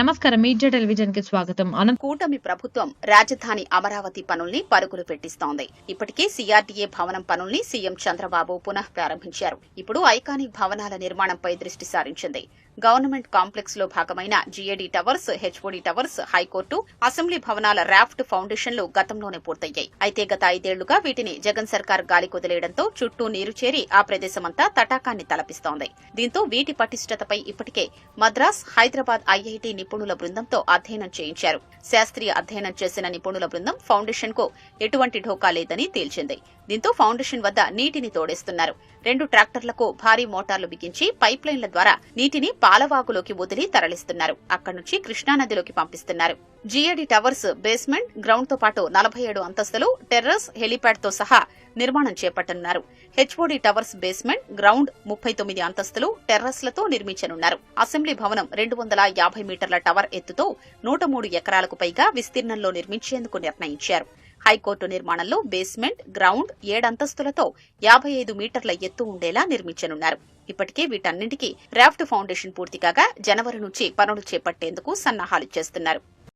నమస్కారం మీడియా టెలివిజన్కి స్వాగతం. అనంత కూటమి ప్రభుత్వం రాజధాని అమరావతి పనుల్ని పరుగులు పెట్టిస్తోంది. ఇప్పటికే సీఆర్డీఏ భవనం పనుల్ని సీఎం చంద్రబాబు పునః ప్రారంభించారు ఇప్పుడు ఐకానిక్ భవనాల నిర్మాణంపై దృష్టి సారించింది. గవర్నమెంట్ కాంప్లెక్స్లో భాగమైన GAD towers HOD towers high court assembly భవనాల రాఫ్ట్ ఫౌండేషన్లు గతంలోనే పూర్తయ్యాయి. అయితే గత ఐదేళ్ళుగా వీటిని జగన్ సర్కార్ గాలి కుదిలేయడంతో చుట్టూ నీరు చేరి ఆ ప్రదేశమంతా తటాకాన్ని తలపిస్తోంది. దీంతో వీటి పటిష్టతపై ఇప్పటికే మద్రాస్ హైదరాబాద్ ఐఐటి నిపుణుల బృందంతో అధ్యయనం చేయించారు. శాస్త్రీయ అధ్యయనం చేసిన నిపుణుల బృందం ఫౌండేషన్కు ఎటువంటి ఢోకా లేదని తేల్చింది. దీంతో ఫౌండేషన్ వద్ద నీటిని తోడేస్తున్నారు. రెండు ట్రాక్టర్లకు భారీ మోటార్లు బిగించి పైప్ లైన్ల ద్వారా నీటిని పాలవాగులోకి వదిలి తరలిస్తున్నారు. అక్కడి నుంచి కృష్ణానదిలోకి పంపిస్తున్నారు. జీఏడి టవర్స్ బేస్మెంట్ గ్రౌండ్తో పాటు నలభై ఏడు అంతస్తులు టెర్రస్ హెలీప్యాడ్తో సహా నిర్మాణం చేపట్టనున్నారు. హెచ్ఓడి టవర్స్ బేస్మెంట్ గ్రౌండ్ ముప్పై తొమ్మిది అంతస్తులు టెర్రస్లతో నిర్మించనున్నారు. అసెంబ్లీ భవనం రెండు వందల యాభై మీటర్ల టవర్ ఎత్తుతో నూట మూడు ఎకరాలకు పైగా విస్తీర్ణంలో నిర్మించేందుకు నిర్ణయించారు. హైకోర్టు నిర్మాణంలో బేస్మెంట్ గ్రౌండ్ ఏడంతస్తులతో యాభై ఐదు మీటర్ల ఎత్తు ఉండేలా నిర్మించనున్నారు. ఇప్పటికే వీటన్నింటికీ రాఫ్ట్ ఫౌండేషన్ పూర్తి కాగా జనవరి నుంచి పనులు చేపట్టేందుకు సన్నాహాలు చేస్తున్నారు.